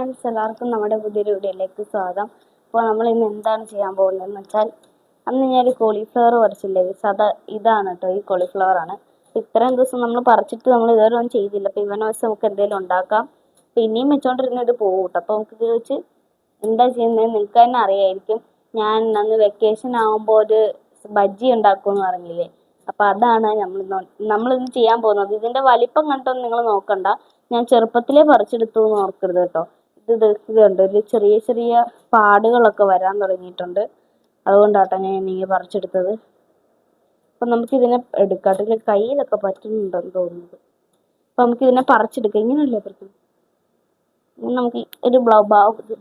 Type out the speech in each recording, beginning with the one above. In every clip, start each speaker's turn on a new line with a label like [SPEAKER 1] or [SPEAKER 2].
[SPEAKER 1] Friends എല്ലാവർക്കും നമ്മുടെ പുതിയൊരു വീഡിയോയിലേക്ക് സ്വാഗതം. അപ്പോൾ നമ്മൾ ഇന്ന് എന്താണ് ചെയ്യാൻ പോകുന്നതെന്ന് വെച്ചാൽ അന്ന് ഞാൻ ഒരു കോളിഫ്ലവർ പറിച്ചില്ലേ? സദാ ഇതാണ് കേട്ടോ ഈ കോളിഫ്ലവർ ആണ്. ഇത്രയും ദിവസം നമ്മൾ പറിച്ചിട്ട് നമ്മൾ ഇതുവരെ ഒന്നും ചെയ്തില്ല. അപ്പോൾ ഇവനെ വെച്ച് നമുക്ക് എന്തെങ്കിലും ഉണ്ടാക്കാം. ഇനിയും വെച്ചോണ്ടിരുന്ന ഇത് പോകും കേട്ടോ അപ്പോൾ നമുക്ക് വെച്ച് എന്താ ചെയ്യുന്നത് നിങ്ങൾക്ക് തന്നെ അറിയായിരിക്കും. ഞാൻ അന്ന് വെക്കേഷൻ ആകുമ്പോൾ ഒരു ബജ്ജി ഉണ്ടാക്കുമെന്ന് പറഞ്ഞില്ലേ? അപ്പോൾ അതാണ് നമ്മൾ നമ്മളിന്ന് ചെയ്യാൻ പോകുന്നത്. ഇതിന്റെ വലിപ്പം കണ്ടോ നിങ്ങൾ നോക്കണ്ട. ഞാൻ ചെറുപ്പത്തിലേ പറിച്ചെടുത്തു എന്ന് ഓർക്കരുത് കേട്ടോ ഇത് ഇത് ഇതുണ്ട് ഒരു ചെറിയ ചെറിയ പാടുകളൊക്കെ വരാൻ തുടങ്ങിയിട്ടുണ്ട്. അതുകൊണ്ടാട്ടോ ഞാൻ ഇങ്ങനെ പറിച്ചെടുത്തത്. അപ്പം നമുക്കിതിനെ എടുക്കാം. ഇതിൽ കയ്യിലൊക്കെ പറ്റുന്നുണ്ടെന്ന് തോന്നുന്നത് അപ്പം നമുക്കിതിനെ പറിച്ചെടുക്കാം. ഇങ്ങനെയല്ലേ പറ്റും നമുക്ക് ഒരു ബ്ലൗ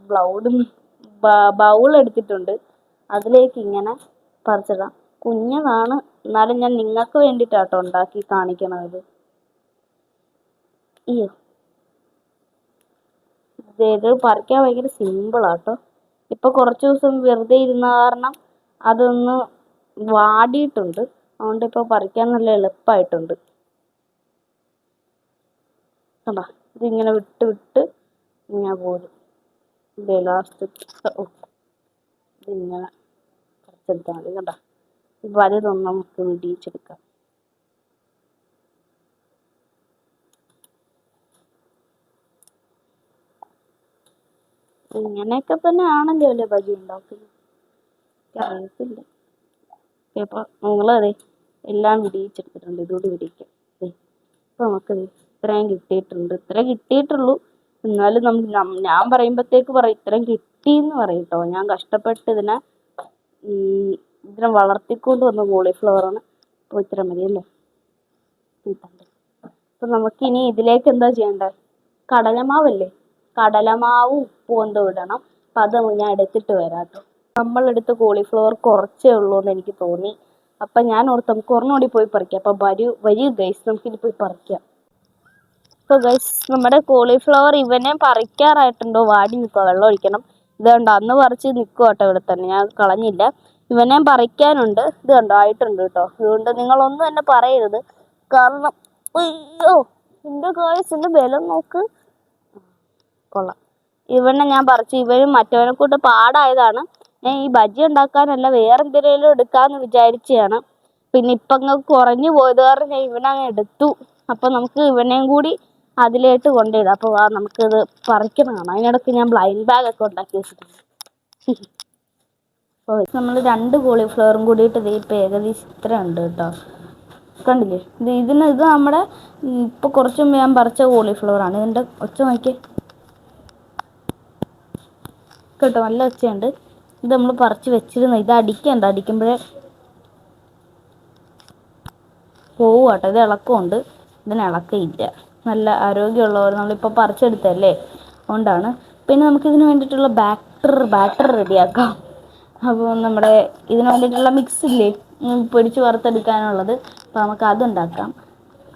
[SPEAKER 1] ബ്ലൗഡ് ബൗൾ എടുത്തിട്ടുണ്ട്. അതിലേക്ക് ഇങ്ങനെ പറിച്ചിടാം. കുഞ്ഞതാണ്. എന്നാലും ഞാൻ നിങ്ങൾക്ക് വേണ്ടിയിട്ടാട്ടോ ഉണ്ടാക്കി കാണിക്കണത്. അയ്യോ. ഇത് പറിക്കാൻ ഭയങ്കര സിമ്പിളാട്ടോ ഇപ്പോൾ കുറച്ച് ദിവസം വെറുതെ ഇരുന്ന കാരണം അതൊന്ന് വാടിയിട്ടുണ്ട്. അതുകൊണ്ട് ഇപ്പോൾ പറിക്കാൻ നല്ല എളുപ്പമായിട്ടുണ്ട് കണ്ടാ? ഇതിങ്ങനെ വിട്ട് വിട്ട് ഇങ്ങനെ പോരും. ഇത് ലാസ്റ്റ് ഇതിങ്ങനെ കുറച്ചെടുത്താൽ മതി. കണ്ടാ? വലുതൊന്നും നമുക്ക് ഇടിയിച്ചെടുക്കാം ഇങ്ങനെയൊക്കെ തന്നെ ആണല്ലോ അല്ലേ ബജി ഉണ്ടാക്കുന്നത് അറിയത്തില്ല അപ്പോൾ നിങ്ങളതെ എല്ലാം വിടിയിച്ചെടുത്തിട്ടുണ്ട് ഇതുകൂടി വിടിയിക്കാം അപ്പോൾ നമുക്ക് ഇത്രയും കിട്ടിയിട്ടുണ്ട്. ഇത്ര കിട്ടിയിട്ടുള്ളൂ. എന്നാലും നമ്മൾ ഞാൻ പറയുമ്പോഴത്തേക്ക് പറയും ഇത്രയും കിട്ടിയെന്ന് പറയും കേട്ടോ ഞാൻ കഷ്ടപ്പെട്ട് ഇതിനെ ഇതിനെ വളർത്തിക്കൊണ്ട് വന്ന കോളിഫ്ലവറാണ് അപ്പോൾ ഇത്ര മതി അല്ലേ? അപ്പൊ നമുക്കിനി ഇതിലേക്ക് എന്താ ചെയ്യണ്ടേ? കടലമാവല്ലേ? കടലമാവും ഉപ്പും എന്തോ ഇടണം. അപ്പം അത് ഞാൻ എടുത്തിട്ട് വരാം കേട്ടോ നമ്മളെടുത്ത് കോളിഫ്ലവർ കുറച്ചേ ഉള്ളൂ എന്ന് എനിക്ക് തോന്നി. അപ്പം ഞാൻ ഓർത്ത് നമുക്ക് പോയി പറിക്കാം. അപ്പം വരൂ വരൂ ഗൈസ് നമുക്കിത് പോയി പറിക്കാം. ഇപ്പോൾ ഗൈസ് നമ്മുടെ കോളിഫ്ലവർ ഇവനെ പറിക്കാറായിട്ടുണ്ടോ? വാടി നിൽക്കുക വെള്ളം ഒഴിക്കണം. ഇത് കണ്ടോ അന്ന് പറിച്ച് നിൽക്കുക കേട്ടോ ഇവിടെ തന്നെ. ഞാൻ കളഞ്ഞില്ല. ഇവനെ പറിക്കാനുണ്ട്. ഇത് കണ്ടോ ആയിട്ടുണ്ട് കേട്ടോ അതുകൊണ്ട് നിങ്ങളൊന്നും തന്നെ പറയരുത്. കാരണം അയ്യോ എന്റെ ഗൈസ് എന്റെ ബലം നോക്ക്. കൊള്ളാം. ഇവനെ ഞാൻ പറിച്ചു. ഇവനും മറ്റവനെ കൂട്ട് പാടായതാണ്. ഞാൻ ഈ ബജി ഉണ്ടാക്കാനല്ല വേറെ എന്തെങ്കിലും എടുക്കാമെന്ന് വിചാരിച്ചതാണ് പിന്നെ ഇപ്പം അങ്ങ് കുറഞ്ഞു പോയത് കാരണം ഞാൻ ഇവനങ്ങ് എടുത്തു. അപ്പം നമുക്ക് ഇവനെയും കൂടി അതിലേട്ട് കൊണ്ടിടാം അപ്പോൾ വാ നമുക്കിത് പറിക്കണം കാണാം. അതിനിടയ്ക്ക് ഞാൻ ബ്ലൈൻഡ് ബാഗ് ഒക്കെ ഉണ്ടാക്കി വെച്ചിട്ടുണ്ട്. അപ്പോൾ നമ്മൾ രണ്ട് കോളിഫ്ലവറും കൂടിയിട്ട് ഇത് ഇപ്പം ഏകദേശം ഇത്ര ഉണ്ട് കേട്ടോ. കണ്ടില്ലേ? ഇത് ഇതിന് ഇത് നമ്മുടെ ഇപ്പോൾ കുറച്ചും ഞാൻ പറിച്ച കോളിഫ്ലവറാണ്. ഇതിന്റെ ഒച്ച നോക്കിയേ. കേട്ടോ നല്ല ഒച്ചയുണ്ട്. ഇത് നമ്മൾ പറിച്ച് വെച്ചിരുന്ന. ഇത് അടിക്കണ്ട അടിക്കുമ്പോഴേ പോവും കേട്ടോ ഇത് ഇളക്കമുണ്ട്. ഇതിന് ഇളക്കയില്ല നല്ല ആരോഗ്യമുള്ളവർ നമ്മളിപ്പോൾ പറിച്ചെടുത്തല്ലേ അതുകൊണ്ടാണ്. പിന്നെ നമുക്ക് ഇതിന് വേണ്ടിയിട്ടുള്ള ബാറ്റർ ബാറ്റർ റെഡിയാക്കാം. അപ്പോൾ നമ്മുടെ ഇതിന് വേണ്ടിയിട്ടുള്ള മിക്സ് ഇല്ലേ? പൊടിച്ച് വറുത്തെടുക്കാനുള്ളത്. അപ്പോൾ നമുക്ക് അതുണ്ടാക്കാം.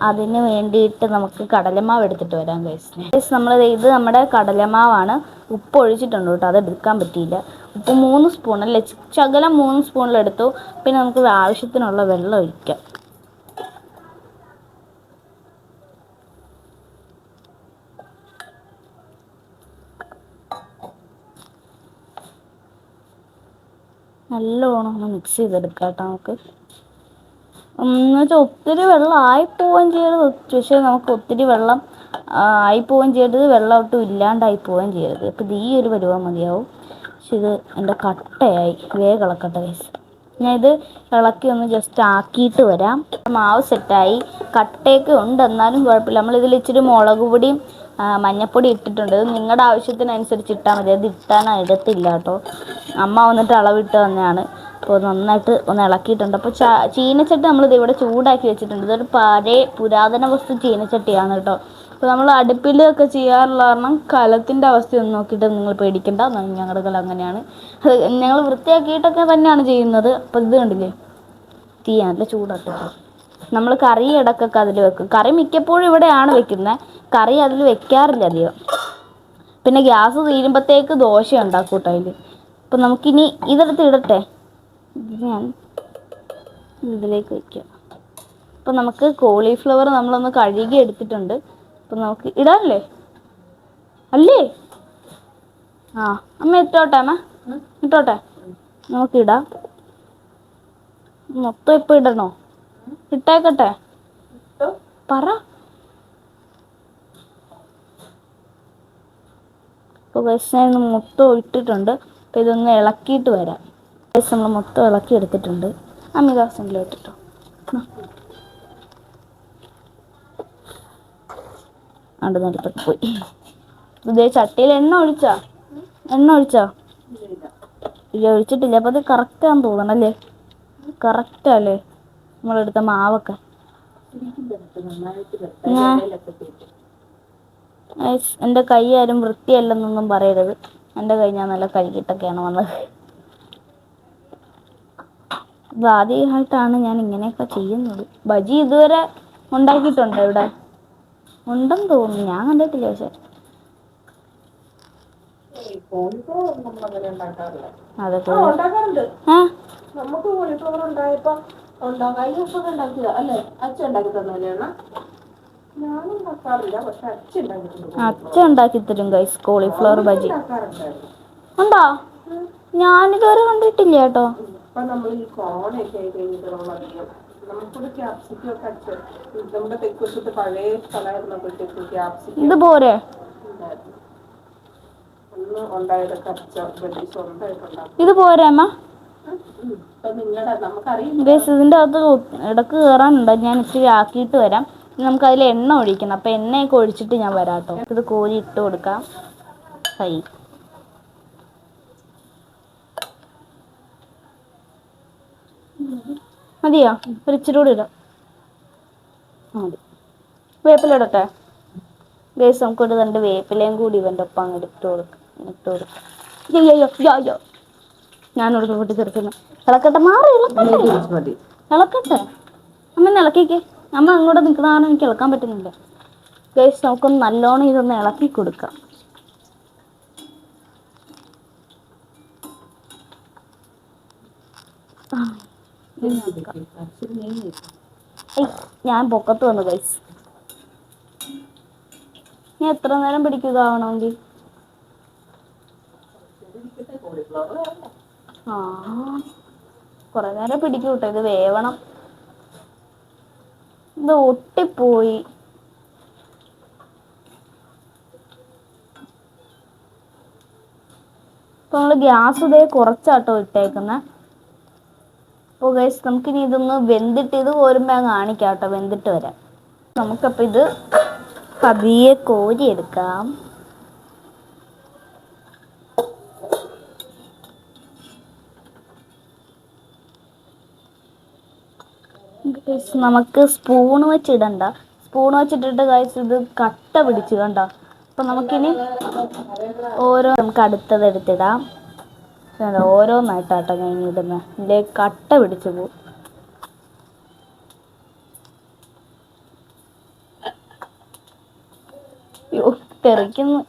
[SPEAKER 1] അതിന് വേണ്ടിയിട്ട് നമുക്ക് കടലമാവ് എടുത്തിട്ട് വരാം ഗൈസ് നമ്മൾ ഇത് നമ്മുടെ കടലമാവാണ്. ഉപ്പ് ഒഴിച്ചിട്ടുണ്ട് കേട്ടോ അത് എടുക്കാൻ പറ്റിയില്ല. ഉപ്പ് മൂന്ന് സ്പൂൺ അല്ലേ ശകലം മൂന്ന് സ്പൂണിലെടുത്തു പിന്നെ നമുക്ക് ആവശ്യത്തിനുള്ള വെള്ളം ഒഴിക്കാം. നല്ലോണം ഒന്ന് മിക്സ് ചെയ്തെടുക്കാം കേട്ടോ നമുക്ക്. എന്ന് വെച്ചാൽ ഒത്തിരി വെള്ളം ആയിപ്പോവുകയും ചെയ്യരുത്. പക്ഷേ നമുക്ക് ഒത്തിരി വെള്ളം ആയിപ്പോവുകയും ചെയ്യരുത്. വെള്ളം ഒട്ടും ഇല്ലാണ്ടായി പോവുകയും ചെയ്യരുത്. അപ്പോൾ ഈ ഒരു പരുവം മതിയാവും. പക്ഷെ ഇത് എന്റെ കട്ടയായി. വേഗം ഇളക്കട്ടെ ഗൈസ് ഞാൻ ഇത് ഇളക്കി ഒന്ന് ജസ്റ്റ് ആക്കിയിട്ട് വരാം. മാവ് സെറ്റായി. കട്ടയൊക്കെ ഉണ്ട്. എന്നാലും കുഴപ്പമില്ല. നമ്മളിതിൽ ഇച്ചിരി മുളക് പൊടിയും മഞ്ഞപ്പൊടി ഇട്ടിട്ടുണ്ട്. ഇത് നിങ്ങളുടെ ആവശ്യത്തിനനുസരിച്ച് ഇട്ടാൽ മതി. അത് ഇട്ടാൻ ഇടത്തില്ല കേട്ടോ. അമ്മ വന്നിട്ട് അളവിട്ട് തന്നെയാണ്. അപ്പോൾ നന്നായിട്ട് ഒന്ന് ഇളക്കിയിട്ടുണ്ട്. അപ്പോൾ ചാ ചീനച്ചട്ടി നമ്മളിത് ഇവിടെ ചൂടാക്കി വെച്ചിട്ടുണ്ട്. ഇതൊരു പഴയ പുരാതന വസ്തു ചീനച്ചട്ടിയാണ് കേട്ടോ. അപ്പോൾ നമ്മൾ അടുപ്പിലൊക്കെ ചെയ്യാറുള്ള കാരണം കലത്തിന്റെ അവസ്ഥയൊന്നും നോക്കിയിട്ട് നിങ്ങൾ പേടിക്കണ്ട. ഞങ്ങളുടെ കല അങ്ങനെയാണ്. അത് ഞങ്ങൾ വൃത്തിയാക്കിയിട്ടൊക്കെ തന്നെയാണ് ചെയ്യുന്നത്. അപ്പോൾ ഇത് കണ്ടില്ലേ? തീ ചൂടാട്ടോ. നമ്മൾ കറി ഇടക്കൊക്കെ അതിൽ വെക്കും. കറി മിക്കപ്പോഴും ഇവിടെയാണ് വെക്കുന്നത്. കറി അതിൽ വെക്കാറില്ല അധികം. പിന്നെ ഗ്യാസ് തീരുമ്പോഴത്തേക്ക് ദോശ ഉണ്ടാക്കൂട്ടോ കേട്ടോ അതിൽ. അപ്പം നമുക്കിനി ഇതെടുത്ത് ഇടട്ടെ? ഇത് ഞാൻ ഇതിലേക്ക് വയ്ക്കാം അപ്പം നമുക്ക് കോളിഫ്ലവർ നമ്മളൊന്ന് കഴുകി എടുത്തിട്ടുണ്ട്. അപ്പം നമുക്ക് ഇടാനല്ലേ? അല്ലേ? ആ അമ്മ ഇട്ടോട്ടെ അമ്മ? ഇട്ടോട്ടെ? നമുക്ക് ഇടാം. മൊത്തം ഇപ്പം ഇടണോ? ഇട്ടേക്കട്ടെ. പറ. ഇപ്പോൾ ബസ് ഞാൻ മൊത്തം ഇട്ടിട്ടുണ്ട്. അപ്പോൾ ഇതൊന്ന് ഇളക്കിയിട്ട് വരാം. ഗൈസ് നമ്മൾ മൊത്തം ഇളക്കി എടുത്തിട്ടുണ്ട്. അമിതാസെങ്കിലും ഇട്ടിട്ടോ. അണ്ട് നല്ലപ്പെട്ട് പോയി. ഇതേ ചട്ടിയിൽ എണ്ണ ഒഴിച്ചാ? എണ്ണ ഒഴിച്ചാ? ഇല്ല ഒഴിച്ചിട്ടില്ല. അപ്പോൾ അത് കറക്റ്റാന്ന് തോന്നണല്ലേ കറക്റ്റല്ലേ നമ്മളെടുത്ത മാവൊക്കെ. എന്റെ കൈ ആരും വൃത്തിയല്ലെന്നൊന്നും പറയരുത്. എന്റെ കൈ ഞാൻ നല്ല കഴുകിയിട്ടൊക്കെയാണ് വന്നത്. ഇത് ആദ്യമായിട്ടാണ് ഞാൻ ഇങ്ങനെയൊക്കെ ചെയ്യുന്നത്. ബജി ഇതുവരെ ഉണ്ടാക്കിയിട്ടുണ്ടോ ഇവിടെ? ഉണ്ടെന്ന് തോന്നുന്നു. ഞാൻ കണ്ടിട്ടില്ല പക്ഷെ. അതൊക്കെ
[SPEAKER 2] നമുക്ക് കോളിഫ്ലവർ ഉണ്ടായപ്പോ ഉണ്ടാ- കഴിഞ്ഞ ദിവസമൊക്കെ ഉണ്ടാക്കിയതാ. അല്ലേ? അച്ഛൻ ഉണ്ടാക്കി
[SPEAKER 1] തരും ഗൈസ് കോളിഫ്ലവർ ബജി. ഉണ്ടോ? ഞാനിതുവരെ കണ്ടിട്ടില്ല കേട്ടോ.
[SPEAKER 2] ഇപ്പൊ നമ്മൾ ഈ കോണൊക്കെ ആയി കഴിഞ്ഞിട്ട് നമ്മൾ അധികം. നമുക്കൊരു ക്യാപ്സിക്കം ഒക്കെ അടിച്ച് നമ്മുടെ തെക്കുവശത്ത് പഴയ സ്ഥലമായിരുന്നപ്പോഴത്തേക്ക് ക്യാപ്സിക്കം
[SPEAKER 1] ഇത് പോരെ?
[SPEAKER 2] അന്ന് ഉണ്ടായതൊക്കെ
[SPEAKER 1] ഇത് പോരെ അമ്മ? ഇതിന്റെ അകത്ത് ഇടയ്ക്ക് കയറാനുണ്ട് ഞാൻ ഇച്ചിരി ആക്കിയിട്ട് വരാം. നമുക്ക് അതിൽ എണ്ണ ഒഴിക്കണം. അപ്പം എണ്ണയൊക്കെ ഒഴിച്ചിട്ട് ഞാൻ വരാട്ടോ. കേട്ടോ ഇത് കോരി ഇട്ട് കൊടുക്കാം. കൈ. മതിയോ? ഒരു ഇച്ചിരി കൂടി ഇടാം. മതി. വേപ്പില ഇടട്ടെ ഗൈസ് നമുക്കൊരു രണ്ട് വേപ്പിലയും കൂടി ഇവന്റെ ഒപ്പം അങ്ങ് ഇട്ട് കൊടുക്കാം. ഇട്ട് കൊടുക്കാം. അയ്യോ അയ്യോ അയ്യോ ഞാനിവിടെ കൂട്ടി തീർക്കുന്നു. ഇളക്കട്ടെ? മാറി ഇളക്കട്ടെ. അമ്മ ഇളക്കിക്കേ. അമ്മ അങ്ങോട്ട് നിൽക്കുന്നതാണ് എനിക്ക് ഇളക്കാൻ പറ്റുന്നില്ല. ഗൈസ് നമുക്കൊന്ന് നല്ലോണം ഇതൊന്ന് ഇളക്കി കൊടുക്കാം. ആ, ഞാൻ പൊക്കത്ത് വന്നു ഗൈസ് നീ എത്ര നേരം പിടിക്കുകയാണെങ്കിൽ ആ കുറെ നേരം പിടിക്കും കേട്ടോ ഇത് വേവണം. ഇത് ഒട്ടിപ്പോയി. ഇപ്പൊ നമ്മൾ ഗ്യാസ് ഇതേ കുറച്ചാട്ടോ ഇട്ടേക്കുന്നെ. അപ്പോൾ ഗൈസ് നമുക്കിനി ഇതൊന്ന് വെന്തിട്ട് ഇത് കോരുമ്പോ ഞാൻ കാണിക്കാം കേട്ടോ വെന്തിട്ട് വരാം. നമുക്കപ്പോൾ ഇത് പതിയെ കോരി എടുക്കാം Guys, നമുക്ക് സ്പൂൺ വെച്ചിടണ്ട. സ്പൂൺ വെച്ചിട്ടിട്ട് ഗൈസ് ഇത് കട്ട പിടിച്ച് കണ്ട? അപ്പൊ നമുക്കിനി ഓരോ നമുക്ക് അടുത്തത് എടുത്തിടാം. ഓരോന്നായിട്ടാട്ടോ ഞാൻ ഇടുന്നത് ഇതിന്റെ കട്ട പിടിച്ചു പോകും തെറിക്കുന്നു.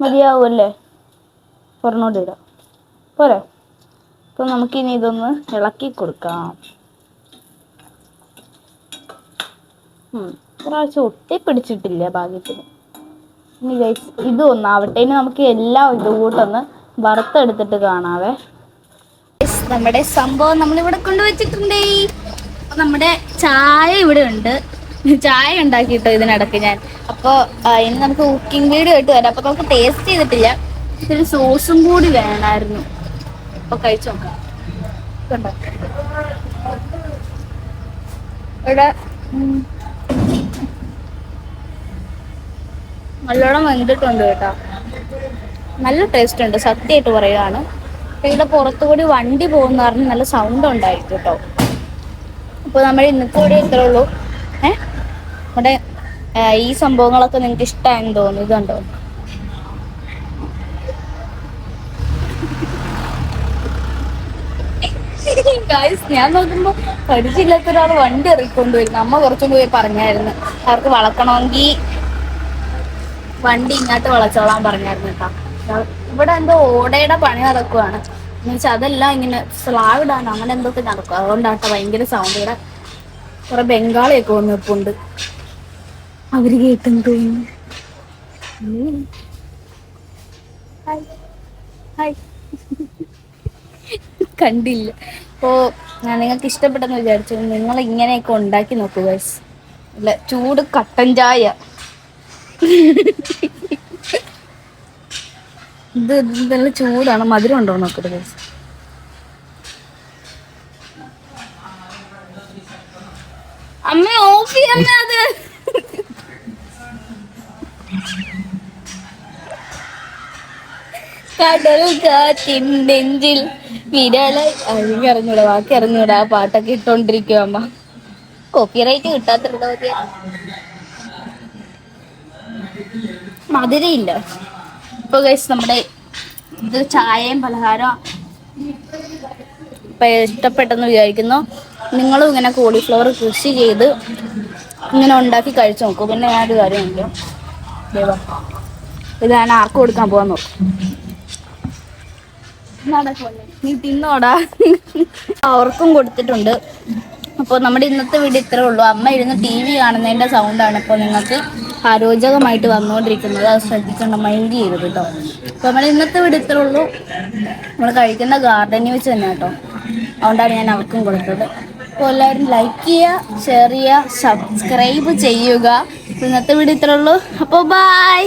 [SPEAKER 1] മതിയാവുമല്ലേ പറഞ്ഞോണ്ടിടാം പോരെ? അപ്പം നമുക്കിനി ഇതൊന്ന് ഇളക്കി കൊടുക്കാം. ഉം, ഒട്ടി പിടിച്ചിട്ടില്ല ഭാഗ്യത്തിന്. ഇനി ഗൈസ് ഇത് ഒന്നാവട്ടെ. ഇനി നമുക്ക് എല്ലാം ഇതും കൂട്ടൊന്ന് വറുത്തെടുത്തിട്ട് കാണാവേ. നമ്മുടെ സംഭവം നമ്മളിവിടെ കൊണ്ടുവച്ചിട്ടുണ്ടേ. നമ്മുടെ ചായ ഇവിടെ ഉണ്ട്. ചായ ഉണ്ടാക്കിട്ടോ ഇതിനിടക്ക് ഞാൻ. അപ്പോൾ ഇനി നമുക്ക് കുക്കിംഗ് വീഡിയോ ആയിട്ട് വരാം. അപ്പൊ നമുക്ക് ടേസ്റ്റ് ചെയ്തിട്ടില്ല. ഇത്തിരി സോസും കൂടി വേണമായിരുന്നു. അപ്പൊ കഴിച്ചു നോക്കാം. കണ്ടോ? ഇവിടെ നല്ലോണം വെന്തിട്ടുണ്ട് കേട്ടോ. നല്ല ടേസ്റ്റ് ഉണ്ട് സത്യമായിട്ട് പറയുകയാണ് അപ്പൊ ഇവിടെ പുറത്തുകൂടി വണ്ടി പോകുന്ന പറഞ്ഞ് നല്ല സൗണ്ട് ഉണ്ടായിരിക്കും കേട്ടോ. അപ്പോൾ നമ്മൾ ഇന്നത്തെ കൂടി ഇത്രേ ഉള്ളൂ. ഏ? നമ്മുടെ ഈ സംഭവങ്ങളൊക്കെ നിങ്ങൾക്ക് ഇഷ്ടമായെന്ന് തോന്നുന്നു. ഇതുണ്ടോ? ഞാൻ നോക്കുമ്പോ പരിചയമില്ലാത്ത ഒരാൾ വണ്ടി ഇറക്കിക്കൊണ്ടുവരുന്നു. അമ്മ കുറച്ചും പോയി പറഞ്ഞായിരുന്നു. അവർക്ക് വളക്കണമെങ്കിൽ വണ്ടി ഇങ്ങോട്ട് വളച്ചോളാൻ പറഞ്ഞായിരുന്നു കേട്ടോ. ഇവിടെ എന്തോ ഓടയുടെ പണി നടക്കുവാണ്. എന്നുവെച്ചാൽ അതെല്ലാം ഇങ്ങനെ സ്ലാവ് ഇടാൻ അങ്ങനെ എന്തൊക്കെ നടക്കും. അതുകൊണ്ടാട്ടോ ഭയങ്കര സൗണ്ട് ഇവിടെ കുറെ ബംഗാളിയൊക്കെ വന്ന് നിൽപ്പുണ്ട് അവർ കേട്ടെന്ന് തോന്നുന്നു. കണ്ടില്ല. ഓ ഞാൻ നിങ്ങൾക്ക് ഇഷ്ടപ്പെട്ടെന്ന് വിചാരിച്ചു. നിങ്ങൾ ഇങ്ങനെയൊക്കെ ഉണ്ടാക്കി നോക്കൂ ഗൈസ് ഇല്ല ചൂട് കട്ടൻ ചായ. ഇത് നല്ല ചൂടാണ്. മധുരം ഉണ്ടോ നോക്കട്ടെ അമ്മ ഓഫ് കടൽ കാറ്റിൻ നെഞ്ചിൽ വിരല എനിക്ക് അറിഞ്ഞൂടാ ബാക്കി അറിഞ്ഞൂടാ ആ പാട്ടൊക്കെ ഇട്ടോണ്ടിരിക്കുക അമ്മ. കോപ്പിറൈറ്റ് കിട്ടാത്തുണ്ടോ മധുരയില്ല. ഇപ്പൊ ഗൈസ് നമ്മുടെ ഇത് ചായയും പലഹാരം ഇപ്പൊ ഇഷ്ടപ്പെട്ടെന്ന് വിചാരിക്കുന്നു. നിങ്ങളും ഇങ്ങനെ കോളിഫ്ലവർ കൃഷി ചെയ്ത് ഇങ്ങനെ ഉണ്ടാക്കി കഴിച്ചു നോക്കൂ. പിന്നെ ഞാനൊരു കാര്യമുണ്ട്. ഇത് ഞാൻ ആർക്ക് കൊടുക്കാൻ പോവാൻ നോക്കും. നീ തിന്നോടാ. അവർക്കും കൊടുത്തിട്ടുണ്ട്. അപ്പോൾ നമ്മുടെ ഇന്നത്തെ വീഡിയോ ഇത്രേ ഉള്ളൂ. അമ്മ ഇരുന്ന് ടി വി കാണുന്നതിന്റെ സൗണ്ടാണ് ഇപ്പോൾ നിങ്ങൾക്ക് അരോചകമായിട്ട് വന്നുകൊണ്ടിരിക്കുന്നത്. അത് ശ്രദ്ധിക്കണം മൈൻഡ് ചെയ്യരുത് കേട്ടോ അപ്പോൾ നമ്മൾ ഇന്നത്തെ വിടത്തിലുള്ളൂ നമ്മൾ കഴിക്കുന്ന ഗാർഡനിൽ വെച്ച് തന്നെ കേട്ടോ അതുകൊണ്ടാണ് ഞാൻ അവർക്കും കൊടുത്തത്. അപ്പോൾ എല്ലാവരും ലൈക്ക് ചെയ്യുക ഷെയർ ചെയ്യുക സബ്സ്ക്രൈബ് ചെയ്യുക. ഇന്നത്തെ വീഡിയോ ഇത്രേ ഉള്ളൂ അപ്പോൾ ബൈ